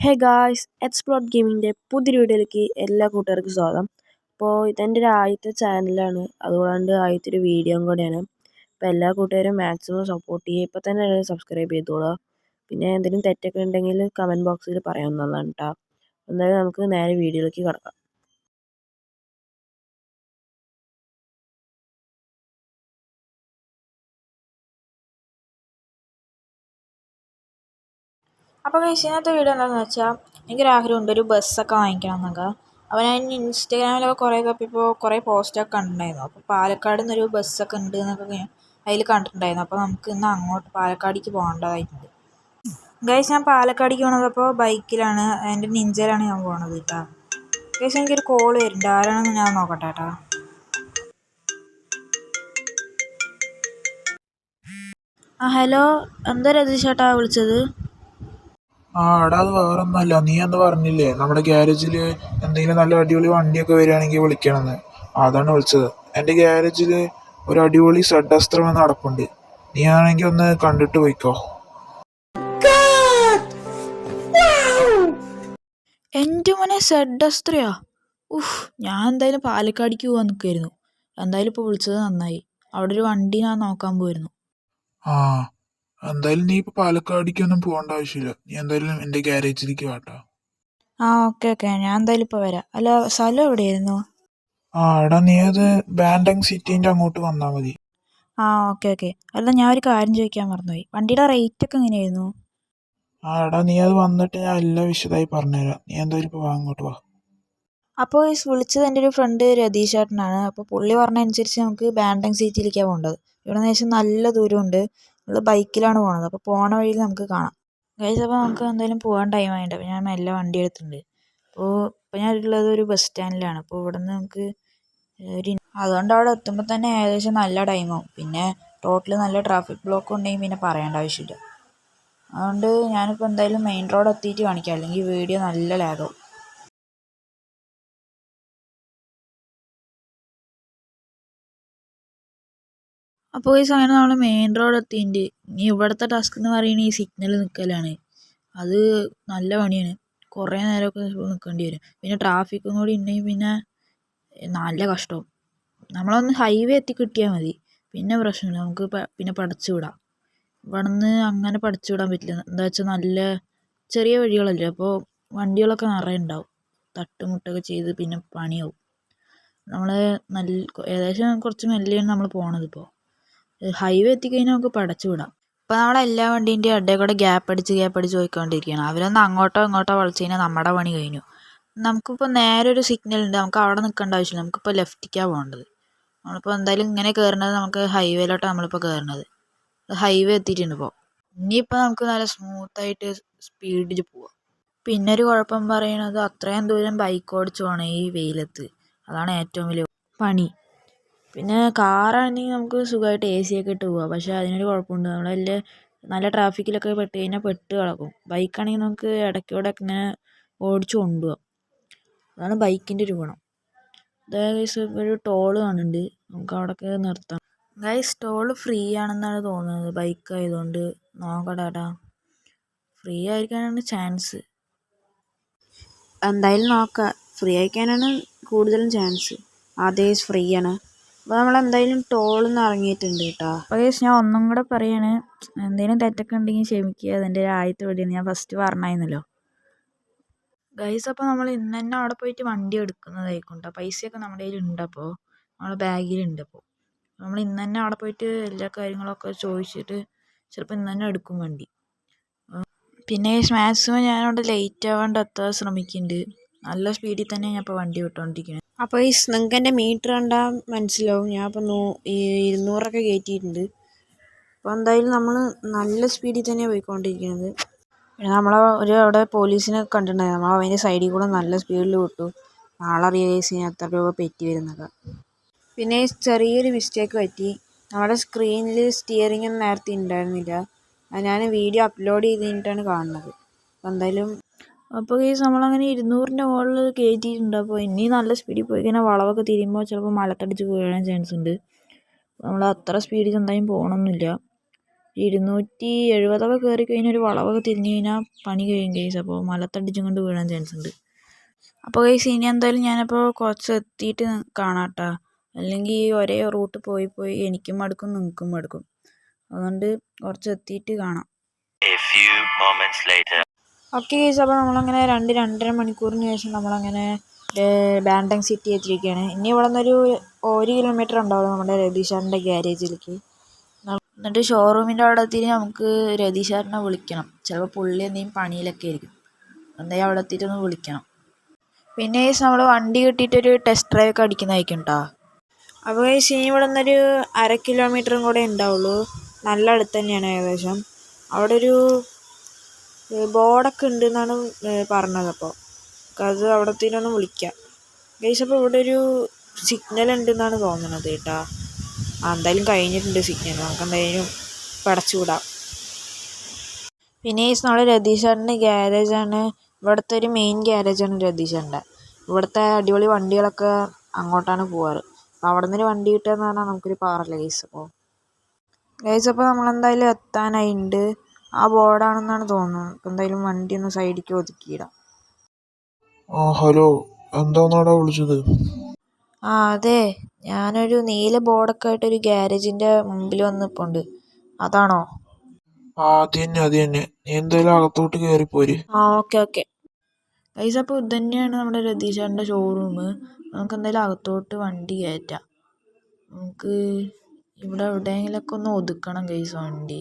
Hey guys explored ഗെയിമിന്റെ പുതിയ വീഡിയോയിലേക്ക് എല്ലാ കൂട്ടുകാർക്കും സ്വാഗതം. അപ്പോൾ ഇതെന്റെ ഒരു ആദ്യത്തെ ചാനലാണ്. അതുകൊണ്ട് ആദ്യത്തെ ഒരു വീഡിയോയും കൂടെയാണ്. അപ്പോൾ എല്ലാ കൂട്ടുകാരും മാക്സിമം സപ്പോർട്ട് ചെയ്യുക ഇപ്പോൾ തന്നെ സബ്സ്ക്രൈബ് ചെയ്തോളുക പിന്നെ എന്തെങ്കിലും തെറ്റൊക്കെ ഉണ്ടെങ്കിൽ കമന്റ് ബോക്സിൽ പറയാവുന്നതാണ് കേട്ടോ എന്തായാലും നമുക്ക് നേരെ വീഡിയോയിലേക്ക് കിടക്കാം. അപ്പോൾ ഗൈസ് ഇന്നത്തെ വീഡിയോ എന്താണെന്ന് വെച്ചാൽ എനിക്കൊരു ആഗ്രഹമുണ്ട് ഒരു ബസ്സൊക്കെ വാങ്ങിക്കണം എന്നൊക്കെ അപ്പോൾ ഞാൻ ഇൻസ്റ്റാഗ്രാമിലൊക്കെ കുറേ ഇപ്പോൾ കുറേ പോസ്റ്റൊക്കെ കണ്ടിട്ടുണ്ടായിരുന്നു. അപ്പോൾ പാലക്കാട് നിന്നൊരു ബസ്സൊക്കെ ഉണ്ട് എന്നൊക്കെ അതിൽ കണ്ടിട്ടുണ്ടായിരുന്നു. അപ്പോൾ നമുക്ക് ഇന്ന് അങ്ങോട്ട് പാലക്കാടേക്ക് പോകേണ്ടതായിട്ടുണ്ട്. ഗൈസ് ഞാൻ പാലക്കാടേക്ക് പോകണത് അപ്പോൾ ബൈക്കിലാണ് എന്റെ നിഞ്ചയിലാണ് ഞാൻ പോകണത് കേട്ടോ. ഗൈസ് എനിക്കൊരു കോൾ വരുന്നുണ്ട്. ആരാണെന്ന് ഞാൻ നോക്കട്ടെ കേട്ടോ. ആ ഹലോ എന്താ രതീഷ് ചേട്ടാ വിളിച്ചത്? ആ എടാ അത് വേറൊന്നുമല്ല. നീ അന്ന് പറഞ്ഞില്ലേ നമ്മുടെ ഗ്യാരേജിൽ എന്തെങ്കിലും നല്ല അടിപൊളി വണ്ടിയൊക്കെ വരികയാണെങ്കിൽ വിളിക്കണമെന്ന്. അതാണ് വിളിച്ചത്. എന്റെ ഗ്യാരേജിൽ ഒരു അടിപൊളി സെഡ് അസ്ത്രം എന്ന് നടപ്പുണ്ട്. നീ ആണെങ്കിൽ ഒന്ന് കണ്ടിട്ട് പോയിക്കോ. എന്റെ മോനെ സെഡ് അസ്ത്രയാ ഉഫ് ഞാൻ എന്തായാലും പാലക്കാടിക്ക് പോകാൻ നിൽക്കുമായിരുന്നു എന്തായാലും ഇപ്പോൾ വിളിച്ചത് നന്നായി. അവിടെ ഒരു വണ്ടി ഞാൻ നോക്കാൻ പോയിരുന്നു. ആ എന്തായാലും നീ ഇപ്പൊ പാലക്കാടേക്കൊന്നും പോകേണ്ട ആവശ്യമില്ല. നീ എന്തായാലും എന്റെ ഗ്യാരേജിലേക്ക് വാട്ടാ. ആ ഓക്കെ ഓക്കെ. ഞാൻ എന്തായാലും ഇപ്പൊ വരാം. അല്ല സ്ഥലം എവിടെയായിരുന്നു? ആ എടാ നീ അത് ബാൻഡങ് സിറ്റിന്റെ അങ്ങോട്ട് വന്നാ മതി. ആ ഓക്കെ ഓക്കെ. അല്ല ഞാൻ ഒരു കാര്യം ചോദിക്കാൻ മറന്നുപോയി. വണ്ടിയുടെ റേറ്റ് ഒക്കെ എങ്ങനെയായിരുന്നു? ആ എടാ നീ അത് വന്നിട്ട് ഞാൻ എല്ലാം വിശദമായി പറഞ്ഞുതരാം. നീ എന്തായാലും ഇപ്പൊ വാ അങ്ങോട്ട് വാ. അപ്പോൾ ഈ വിളിച്ചത് എന്റെ ഒരു ഫ്രണ്ട് രതീഷ് ചേട്ടനാണ്. അപ്പോൾ പുള്ളി പറഞ്ഞ അനുസരിച്ച് നമുക്ക് ബാൻഡങ് സിറ്റിയിലേക്കാണ് പോകേണ്ടത്. ഇവിടെ നിന്ന് ശേഷം നല്ല ദൂരമുണ്ട്. നമ്മൾ ബൈക്കിലാണ് പോണത്. അപ്പോൾ പോണ വഴിയിൽ നമുക്ക് കാണാം. ഗൈസ് അപ്പോൾ നമുക്ക് എന്തായാലും പോകാൻ ടൈം ആയിട്ടുണ്ട് അപ്പോൾ ഞാൻ മെല്ലെ വണ്ടി എടുത്തിട്ടുണ്ട്. അപ്പോൾ ഇപ്പോൾ ഞാൻ ഉള്ളത് ഒരു ബസ് സ്റ്റാൻഡിലാണ് അപ്പോൾ ഇവിടെ നിന്ന് നമുക്ക് ഒരു അതുകൊണ്ട് അവിടെ എത്തുമ്പോൾ തന്നെ ഏകദേശം നല്ല ടൈമാവും പിന്നെ റോട്ടിൽ നല്ല ട്രാഫിക് ബ്ലോക്ക് ഉണ്ടെങ്കിൽ പിന്നെ പറയേണ്ട ആവശ്യമില്ല. അതുകൊണ്ട് ഞാനിപ്പോൾ എന്തായാലും മെയിൻ റോഡ് എത്തിയിട്ട് കാണിക്കാം. അല്ലെങ്കിൽ വീഡിയോ നല്ല ലാഗാവും അപ്പോൾ ഈ സമയം നമ്മൾ മെയിൻ റോഡ് എത്തിയിട്ടുണ്ട് ഇനി ഇവിടുത്തെ ടാസ്ക് എന്ന് പറയുന്നത് ഈ സിഗ്നൽ നിൽക്കലാണ് അത് നല്ല പണിയാണ്. കുറേ നേരമൊക്കെ നിൽക്കേണ്ടി വരും. പിന്നെ ട്രാഫിക്കും കൂടി ഉണ്ടെങ്കിൽ പിന്നെ നല്ല കഷ്ടവും നമ്മളൊന്ന് ഹൈവേ എത്തി കിട്ടിയാൽ മതി. പിന്നെ പ്രശ്നമില്ല നമുക്ക് പിന്നെ പടച്ചു വിടാം. ഇവിടെ നിന്ന് അങ്ങനെ പടച്ചു വിടാൻ പറ്റില്ല. എന്താ വെച്ചാൽ നല്ല ചെറിയ വഴികളല്ലേ? അപ്പോൾ വണ്ടികളൊക്കെ നിറയെ ഉണ്ടാവും തട്ടുമുട്ടൊക്കെ ചെയ്ത് പിന്നെ പണിയാവും. നമ്മൾ നല്ല ഏകദേശം കുറച്ച് മെല്ലെയാണ് നമ്മൾ പോണത് ഇപ്പോൾ ഹൈവേ എത്തിക്കഴിഞ്ഞാൽ നമുക്ക് പടച്ചു വിടാം. ഇപ്പോൾ നമ്മളെ എല്ലാ വണ്ടീന്റെയും ഇടയിൽ കൂടെ ഗ്യാപ്പ് അടിച്ച് ഗ്യാപ്പ് അടിച്ച് പോയിക്കൊണ്ടിരിക്കുകയാണ് അവരൊന്ന് അങ്ങോട്ടോ ഇങ്ങോട്ടോ വളച്ച് കഴിഞ്ഞാൽ നമ്മുടെ പണി കഴിഞ്ഞു. നമുക്കിപ്പോൾ നേരെ ഒരു സിഗ്നൽ ഉണ്ട്. നമുക്ക് അവിടെ നിൽക്കേണ്ട ആവശ്യമില്ല. നമുക്കിപ്പോൾ ലെഫ്റ്റിക്കാണ് പോകേണ്ടത്. നമ്മളിപ്പോൾ എന്തായാലും ഇങ്ങനെ കയറുന്നത് നമുക്ക് ഹൈവേയിലോട്ട് നമ്മളിപ്പോൾ കയറുന്നത് ഹൈവേ എത്തിയിട്ടുണ്ട് ഇപ്പോൾ ഇനിയിപ്പോൾ നമുക്ക് നല്ല സ്മൂത്തായിട്ട് സ്പീഡിൽ പോവാം. പിന്നെ ഒരു കുഴപ്പം പറയണത് അത്രയും ദൂരം ബൈക്ക് ഓടിച്ചു പോകണം ഈ വെയിലത്ത്. അതാണ് ഏറ്റവും വലിയ പണി. പിന്നെ കാറാണെങ്കിൽ നമുക്ക് സുഖമായിട്ട് എ സി ഒക്കെ ഇട്ട് പോവാം. പക്ഷേ അതിനൊരു കുഴപ്പമുണ്ട്. നമ്മൾ വലിയ നല്ല ട്രാഫിക്കിലൊക്കെ പെട്ട് കഴിഞ്ഞാൽ പെട്ട് കിടക്കും. ബൈക്കാണെങ്കിൽ നമുക്ക് ഇടയ്ക്കൂടെ ഇങ്ങനെ ഓടിച്ച് കൊണ്ടുപോകാം അതാണ് ബൈക്കിന്റെ ഒരു ഗുണം. ഗൈസ് ഒരു ടോൾ കാണുന്നുണ്ട്. നമുക്ക് അവിടെയൊക്കെ നിർത്താം. ഗൈസ് ടോൾ ഫ്രീ ആണെന്നാണ് തോന്നുന്നത്. ബൈക്ക് ആയതുകൊണ്ട്. നോക്കടാ ഫ്രീ ആയിരിക്കാനാണ് ചാൻസ് എന്തായാലും നോക്കാം. ഫ്രീ ആയിക്കാനാണ് കൂടുതലും ചാൻസ് അതേ ഫ്രീ ആണ്. അപ്പോൾ നമ്മൾ എന്തായാലും ടോളിൽ നിന്ന് ഇറങ്ങിയിട്ടുണ്ട് കേട്ടോ. അപ്പോൾ ഞാൻ ഒന്നും കൂടെ പറയാണ് എന്തെങ്കിലും തെറ്റൊക്കെ ഉണ്ടെങ്കിൽ ക്ഷമിക്കുക അതിന്റെ ആദ്യത്തെ വീഡിയോയാണ് ഞാൻ ഫസ്റ്റ് പറഞ്ഞായിരുന്നല്ലോ. ഗൈസ് അപ്പോൾ നമ്മൾ ഇന്ന് തന്നെ അവിടെ പോയിട്ട് വണ്ടി എടുക്കുന്നതായിരിക്കും കേട്ടോ പൈസയൊക്കെ നമ്മുടെ കയ്യിലുണ്ട് അപ്പോൾ നമ്മളെ ബാഗിലുണ്ട് അപ്പോൾ നമ്മൾ ഇന്ന് തന്നെ അവിടെ പോയിട്ട് എല്ലാ കാര്യങ്ങളൊക്കെ ചോദിച്ചിട്ട് ചിലപ്പോൾ ഇന്ന് തന്നെ എടുക്കും വണ്ടി. പിന്നെ മാക്സിമം ഞാനവിടെ ലേറ്റ് ആവാണ്ട് എത്താൻ ശ്രമിക്കുന്നുണ്ട് നല്ല സ്പീഡിൽ തന്നെ ഞാൻ ഇപ്പോൾ വണ്ടി വിട്ടുകൊണ്ടിരിക്കുന്നത് അപ്പോൾ ഈ നിങ്ങൾക്ക് എന്റെ മീറ്റർ കണ്ടാൽ മനസ്സിലാവും. ഞാൻ ഇപ്പോൾ നൂ ഇരുന്നൂറൊക്കെ കയറ്റിയിട്ടുണ്ട് അപ്പോൾ എന്തായാലും നമ്മൾ നല്ല സ്പീഡിൽ തന്നെയാണ് പോയിക്കൊണ്ടിരിക്കുന്നത്. പിന്നെ നമ്മൾ ഒരു അവിടെ പോലീസിനെ കണ്ടിട്ടുണ്ടായിരുന്നു. നമ്മൾ അതിന്റെ സൈഡിൽ കൂടെ നല്ല സ്പീഡിൽ വിട്ടു. ആളറിയാം ഞാൻ എത്ര രൂപ പെറ്റി വരുന്നൊക്കെ. പിന്നെ ചെറിയൊരു മിസ്റ്റേക്ക് പറ്റി. നമ്മുടെ സ്ക്രീനിൽ സ്റ്റിയറിംഗ് ഒന്നും നേരത്തെ ഉണ്ടായിരുന്നില്ല. ഞാൻ വീഡിയോ അപ്ലോഡ് ചെയ്ത് കഴിഞ്ഞിട്ടാണ് കാണുന്നത്. അപ്പോൾ എന്തായാലും അപ്പോൾ ഗൈസ് നമ്മളങ്ങനെ ഇരുന്നൂറിന്റെ മുകളിൽ കയറ്റിയിട്ടുണ്ട് അപ്പോൾ ഇനി നല്ല സ്പീഡിൽ പോയി കഴിഞ്ഞാൽ വളവൊക്കെ തിരിയുമ്പോൾ ചിലപ്പോൾ മലത്തടിച്ച് വീഴാൻ ചാൻസ് ഉണ്ട്. നമ്മൾ അത്ര സ്പീഡിൽ എന്തായാലും പോകണമെന്നില്ല ഇരുന്നൂറ്റി എഴുപതൊക്കെ കയറി കഴിഞ്ഞാൽ ഒരു വളവൊക്കെ തിരിഞ്ഞ് കഴിഞ്ഞാൽ പണി കഴിയും ഗൈസ് അപ്പോൾ മലത്തടിച്ചും കൊണ്ട് വീഴാൻ ചാൻസ് ഉണ്ട്. അപ്പോൾ ഗൈസ് ഇനി എന്തായാലും ഞാനപ്പോൾ കുറച്ച് എത്തിയിട്ട് കാണാട്ടോ. അല്ലെങ്കിൽ അല്ലെങ്കിൽ ഒരേ റൂട്ട് പോയി പോയി എനിക്കും മടുക്കും നിങ്ങൾക്കും മടുക്കും. അതുകൊണ്ട് കുറച്ച് എത്തിയിട്ട് കാണാം. ഓക്കെ ഗൈസ് അപ്പോൾ നമ്മളങ്ങനെ രണ്ട് രണ്ടര മണിക്കൂറിന് ശേഷം നമ്മളങ്ങനെ ബാൻഡങ് സിറ്റി എത്തിയിരിക്കുകയാണ്. ഇനി ഇവിടെ നിന്നൊരു ഒരു കിലോമീറ്റർ ഉണ്ടാവും നമ്മുടെ രതീഷാറിന്റെ ഗ്യാരേജിലേക്ക് എന്നിട്ട് ഷോറൂമിന്റെ അവിടെ എത്തിയിട്ട് നമുക്ക് രതീഷാറിനെ വിളിക്കണം. ചിലപ്പോൾ പുള്ളി എന്തെങ്കിലും പണിയിലൊക്കെ ആയിരിക്കും. എന്തായാലും അവിടെ എത്തിയിട്ട് ഒന്ന് വിളിക്കണം. പിന്നെ ഗൈസ് നമ്മൾ വണ്ടി കിട്ടിയിട്ടൊരു ടെസ്റ്റ് ഡ്രൈവ് ഒക്കെ അടിക്കുന്നതായിരിക്കും കേട്ടോ അപ്പോൾ ഗൈസ് ഇനി ഇവിടെ നിന്നൊരു അര കിലോമീറ്ററും കൂടെ ഉണ്ടാവുള്ളൂ. നല്ല അടുത്ത് തന്നെയാണ് ഏകദേശം. അവിടെ ഒരു ബോർഡൊക്കെ ഉണ്ടെന്നാണ് പറഞ്ഞത് അപ്പോൾ അത് അവിടത്തേനൊന്ന് വിളിക്കാം. ഗൈസ് അപ്പോൾ ഇവിടെ ഒരു സിഗ്നൽ ഉണ്ടെന്നാണ് തോന്നുന്നത് കേട്ടോ. ആ എന്തായാലും കഴിഞ്ഞിട്ടുണ്ട് സിഗ്നൽ. നമുക്ക് എന്തായാലും പടച്ചു വിടാം. പിന്നെ ഗൈസ് നമ്മൾ രതീഷേട്ടന്റെ ഗ്യാരേജാണ് ഇവിടുത്തെ ഒരു മെയിൻ ഗ്യാരേജാണ് രതീഷേട്ടന്റെ ഇവിടുത്തെ അടിപൊളി വണ്ടികളൊക്കെ അങ്ങോട്ടാണ് പോവാറ്. അപ്പോൾ അവിടെ നിന്ന് വണ്ടി കിട്ടുക എന്ന് പറഞ്ഞാൽ നമുക്കൊരു പാറല്ല ഗൈസ് അപ്പോൾ ഗൈസ് അപ്പോൾ നമ്മളെന്തായാലും എത്താനായിട്ടുണ്ട് ആ ബോർഡാണെന്നാണ് തോന്നുന്നത്. എന്തായാലും വണ്ടി ഒന്ന് സൈഡിലേക്ക് ഒതുക്കിയിടാം. ആ ഹലോ. എന്താന്നാടാ വിളിച്ചത്? ആ അതെ. ഞാനൊരു നീല ബോർഡൊക്കെ ആയിട്ട് ഒരു ഗ്യാരേജിന്റെ മുമ്പിൽ വന്ന് നിൽപ്പുണ്ട് അതാണോ? ആ അത് തന്നെ അത് തന്നെ നീ എന്തായാലും അകത്തോട്ട് കയറിപ്പോര് ആ ഓക്കെ ഓക്കെ. ഗൈസ് അപ്പോൾ ഇത് തന്നെയാണ് നമ്മുടെ രതീഷേട്ടന്റെ ഷോറൂം നമുക്ക് എന്തായാലും അകത്തോട്ട് വണ്ടി കയറ്റാം നമുക്ക് ഇവിടെ എവിടെയെങ്കിലൊക്കെ ഒന്ന് ഒതുക്കണം ഗൈസ് വണ്ടി.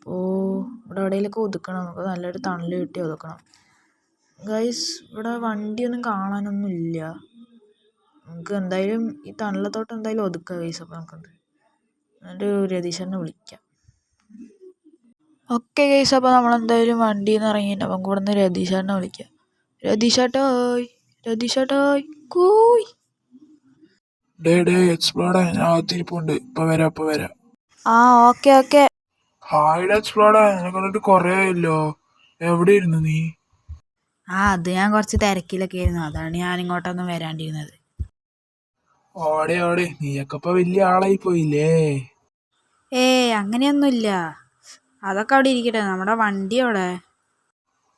അപ്പോൾ ഇവിടെ എവിടെയെങ്കിലുമൊക്കെ ഒതുക്കണം. നമുക്ക് നല്ലൊരു തണൽ കിട്ടി ഒതുക്കണം. ഗൈസ് ഇവിടെ വണ്ടിയൊന്നും കാണാനൊന്നും ഇല്ല നമുക്ക് എന്തായാലും ഈ തണലത്തോട്ട് എന്തായാലും ഒതുക്കാം ഗൈസ്. അപ്പോൾ നമുക്കെന്ത്? എന്നിട്ട് രതീഷേട്ടനെ വിളിക്കാം. ഓക്കെ ഗൈസ് അപ്പോൾ നമ്മളെന്തായാലും വണ്ടിയിൽ നിന്ന് ഇറങ്ങിയിട്ട് അപ്പം കൂടെ നിന്ന് രതീഷേട്ടനെ വിളിക്കാം. രതീഷേട്ടായ് രതീഷേട്ടായ് കൂയ്. ഡേ ഡേ എക്സ്പ്ലോർ ഞാൻ അകത്തിരിപ്പുണ്ട്. ഇപ്പോൾ വരാം ഇപ്പോൾ വരാം. ആ ഓക്കെ ഓക്കെ. ഹായ്ഡ എക്സ്പ്ലോഡേ നിന്നെ കണ്ടിട്ട് കുറേ ആയല്ലോ. എവിടെ ഇരുന്നു നീ? ആ അത് ഞാൻ കുറച്ച് തിരക്കിലൊക്കെ ആയിരുന്നു. അതാണ് ഞാൻ ഇങ്ങോട്ടൊന്നും വരാണ്ടിരുന്നത്. ഓടെ ഓടെ. നീയൊക്കെ ഇപ്പൊ വലിയ ആളായി പോയില്ലേ ഏ അങ്ങനെയൊന്നുമില്ല. അതൊക്കെ അവിടെ ഇരിക്കട്ടെ. നമ്മുടെ വണ്ടി അവിടെ.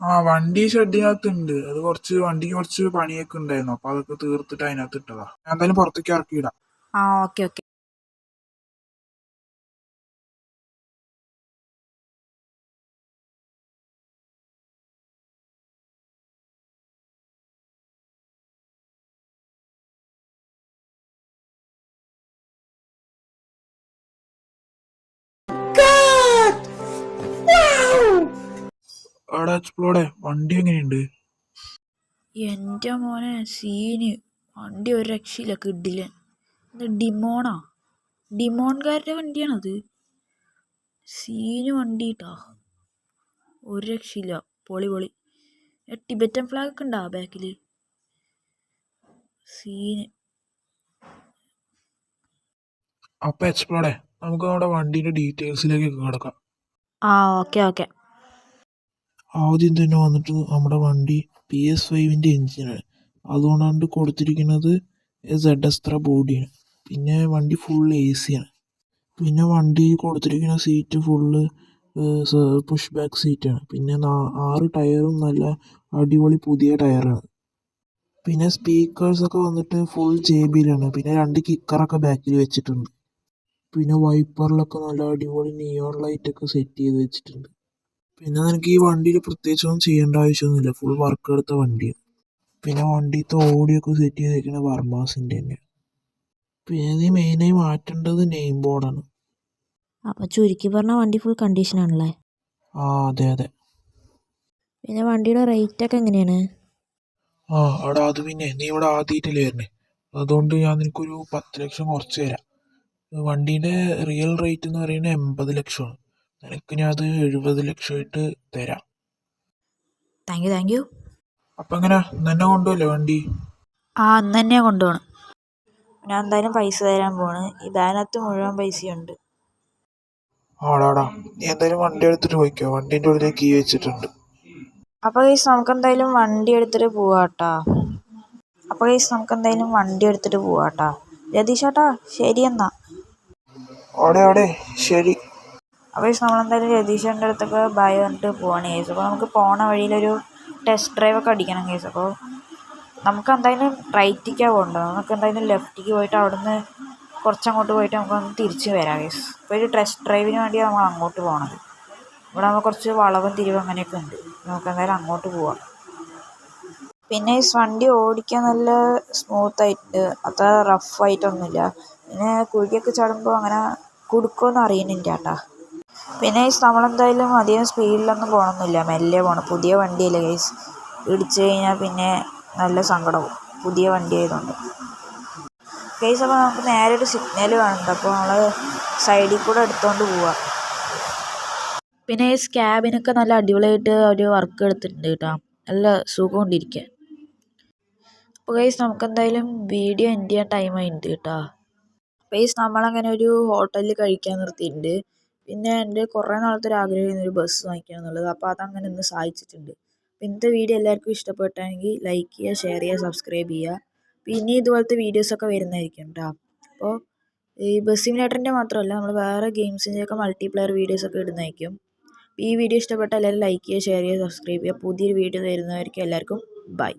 ആ വണ്ടി ഷെഡിനകത്തുണ്ട്. അത് കുറച്ച് വണ്ടിക്ക് കുറച്ച് പണിയൊക്കെ ഉണ്ടായിരുന്നു. അപ്പൊ അതൊക്കെ തീർത്തിട്ട് അതിനകത്ത് ഇട്ടതാ. ഞാൻ എന്തായാലും പുറത്തേക്ക് ഇറക്കിയിടാം. ആ ഓക്കെ ഓക്കെ. എക്സ്പ്ലോഡേ വണ്ടി എങ്ങനെയുണ്ട്? എന്റെ മോനെ സീന് വണ്ടി ഒരു രക്ഷയില്ല കിഡില്ല ഇത് ഡിമോണാ. ഡിമോൺകാരുടെ വണ്ടിയാണത്. സീന് വണ്ടി കേട്ടോ ഒരു രക്ഷയില്ല. പൊളി പൊളി. ടിബറ്റൻ ഫ്ലാഗ് ഒക്കെ ഉണ്ടാ ബാക്കിൽ സീന് അപ്പൊ എക്സ്പ്ലോഡേ നമുക്ക് നമ്മുടെ വണ്ടിന്റെ ഡീറ്റെയിൽസിലേക്ക് കിടക്കാം. ആ ഓക്കെ ഓക്കെ ആദ്യം തന്നെ വന്നിട്ട് നമ്മുടെ വണ്ടി പി എസ് ഫൈവിന്റെ എഞ്ചിനാണ് അതുകൊണ്ടാണ്ട് കൊടുത്തിരിക്കുന്നത് സെഡ് എസ്ത്ര ബോഡിയാണ് പിന്നെ വണ്ടി ഫുൾ എ സിയാണ് പിന്നെ വണ്ടി കൊടുത്തിരിക്കുന്ന സീറ്റ് ഫുള്ള് പുഷ് ബാക്ക് സീറ്റാണ് പിന്നെ ആറ് ടയറും നല്ല അടിപൊളി പുതിയ ടയറാണ് പിന്നെ സ്പീക്കേഴ്സൊക്കെ വന്നിട്ട് ഫുൾ ജെ ബിയിലാണ് പിന്നെ രണ്ട് കിക്കറൊക്കെ ബാക്കിൽ വെച്ചിട്ടുണ്ട്. പിന്നെ വൈപ്പറിലൊക്കെ നല്ല അടിപൊളി നിയോൺ ലൈറ്റൊക്കെ സെറ്റ് ചെയ്ത് വെച്ചിട്ടുണ്ട്. പിന്നെ നിനക്ക് ഈ വണ്ടിയിൽ പ്രത്യേകിച്ചൊന്നും ചെയ്യേണ്ട ആവശ്യമൊന്നുമില്ല. ഫുൾ വർക്ക് എടുത്ത വണ്ടിയാണ് പിന്നെ വണ്ടിത്തെ ഓടിയൊക്കെ സെറ്റ് ചെയ്തേക്കുന്നത് വർമാസിന്റെ തന്നെയാണ് പിന്നെ നീ മെയിനായി മാറ്റേണ്ടത് നെയിം ബോർഡാണ് അപ്പോൾ ചുരുക്കി പറഞ്ഞാൽ വണ്ടി ഫുൾ കണ്ടീഷനാണല്ലേ ആ അതെ അതെ. പിന്നെ വണ്ടിയുടെ റേറ്റ് ഒക്കെ എങ്ങനെയാണ്? ആ അവിടെ അത് പിന്നെ നീ ഇവിടെ ആദ്യമായിട്ടല്ലേ വരണേ. അതുകൊണ്ട് ഞാൻ നിനക്കൊരു പത്ത് ലക്ഷം കുറച്ച് തരാം. വണ്ടീന്റെ റിയൽ റേറ്റ് എന്ന് പറയുന്നത് എൺപത് ലക്ഷമാണ്. നിനക്ക് ഞാൻ അത് എഴുപത് ലക്ഷമായിട്ട് തരാം. താങ്ക് യു താങ്ക് യു അപ്പം എങ്ങനെ? നിന്നെ കൊണ്ടുപോലേ വണ്ടി? ആ അന്ന് തന്നെയാണ് കൊണ്ടുപോകണം ഞാൻ എന്തായാലും പൈസ തരാൻ പോണ് ഈ ബാനകത്ത് മുഴുവൻ പൈസയുണ്ട്. ആടാടാ നീ എന്തായാലും വണ്ടി എടുത്തിട്ട് പോയിക്കോ. വണ്ടീന്റെ ഉള്ളിൽ കീ വെച്ചിട്ടുണ്ട്. അപ്പോൾ കേസ് നമുക്ക് എന്തായാലും വണ്ടി എടുത്തിട്ട് പോവാട്ടാ. അപ്പോൾ കേസ് നമുക്ക് എന്തായാലും വണ്ടി എടുത്തിട്ട് പോവാട്ടാ. രതീഷേട്ടാ ശരി എന്നാ. അവിടെ ശരി. അപ്പോൾ ഗൈസ് നമ്മളെന്തായാലും രതീഷേന്റെ അടുത്തൊക്കെ ബൈ പറഞ്ഞിട്ട് പോവാണ് കേസ്. അപ്പോൾ നമുക്ക് പോണ വഴിയിലൊരു ടെസ്റ്റ് ഡ്രൈവ് ഒക്കെ അടിക്കണം കേസ്. അപ്പോൾ നമുക്ക് എന്തായാലും റൈറ്റിലേക്കാണ് പോകേണ്ടത് നമുക്ക് എന്തായാലും ലെഫ്റ്റിലേക്ക് പോയിട്ട് അവിടുന്ന് കുറച്ചങ്ങോട്ട് പോയിട്ട് നമുക്ക് നമുക്കൊന്ന് തിരിച്ച് വരാം കേസ്. അപ്പോൾ ഒരു ടെസ്റ്റ് ഡ്രൈവിന് വേണ്ടിയാണ് നമ്മൾ അങ്ങോട്ട് പോകണത് ഇവിടെ നമ്മൾ കുറച്ച് വളവും തിരിവും അങ്ങനെയൊക്കെ ഉണ്ട്. നമുക്ക് എന്തായാലും അങ്ങോട്ട് പോവാം. പിന്നെ ഈ വണ്ടി ഓടിക്കാൻ നല്ല സ്മൂത്ത് ആയിട്ട് അത്ര റഫ് ആയിട്ടൊന്നുമില്ല. പിന്നെ കുഴിക്കൊക്കെ ചാടുമ്പോൾ അങ്ങനെ കുടുക്കുമെന്ന് അറിയുന്നില്ല കേട്ടാ. പിന്നെ ഗൈസ് നമ്മളെന്തായാലും അധികം സ്പീഡിലൊന്നും പോകണമെന്നില്ല മെല്ലെ പോകണം പുതിയ വണ്ടിയല്ലേ ഗൈസ് ഇടിച്ചു കഴിഞ്ഞാൽ പിന്നെ നല്ല സങ്കടവും പുതിയ വണ്ടി ആയതുകൊണ്ട്. ഗൈസ് അപ്പോൾ നമുക്ക് നേരെ ഒരു സിഗ്നൽ കാണുന്നുണ്ട്. അപ്പോൾ നമ്മൾ സൈഡിൽ കൂടെ എടുത്തുകൊണ്ട് പോവാം. പിന്നെ ഈ സ്കാബിനൊക്കെ നല്ല അടിപൊളിയായിട്ട് അവർ വർക്ക് എടുത്തിട്ടുണ്ട് കേട്ടോ. നല്ല സുഖമുണ്ടിരിക്കാൻ അപ്പോൾ ഗൈസ് നമുക്ക് എന്തായാലും വീഡിയോ എൻഡ് ചെയ്യാൻ ടൈം ആയിട്ടുണ്ട് കേട്ടോ. ഗൈസ് നമ്മളങ്ങനെ ഒരു ഹോട്ടലിൽ കഴിക്കാൻ നിർത്തിയിട്ടുണ്ട്. പിന്നെ എന്റെ കുറേ നാളത്തെ ഒരു ആഗ്രഹമായിരുന്നു ഒരു ബസ് വാങ്ങിക്കണം എന്നുള്ളത്. അപ്പോൾ അത് അങ്ങനെ ഇന്ന് സാധിച്ചിട്ടുണ്ട്. ഇന്നത്തെ വീഡിയോ എല്ലാവർക്കും ഇഷ്ടപ്പെട്ടാണെങ്കിൽ ലൈക്ക് ചെയ്യുക ഷെയർ ചെയ്യുക സബ്സ്ക്രൈബ് ചെയ്യുക. പിന്നെ ഇതുപോലത്തെ വീഡിയോസൊക്കെ വരുന്നതായിരിക്കും കേട്ടോ അപ്പോൾ ഈ ബസ് സിമുലേറ്ററിന്റെ മാത്രമല്ല നമ്മൾ വേറെ ഗെയിംസിന്റെയൊക്കെ മൾട്ടിപ്ലെയർ വീഡിയോസൊക്കെ ഇടുന്നതായിരിക്കും. ഈ വീഡിയോ ഇഷ്ടപ്പെട്ടാൽ എല്ലാവരും ലൈക്ക് ചെയ്യുക ഷെയർ ചെയ്യുക സബ്സ്ക്രൈബ് ചെയ്യുക. പുതിയൊരു വീഡിയോ തരുന്നതായിരിക്കും എല്ലാവർക്കും ബൈ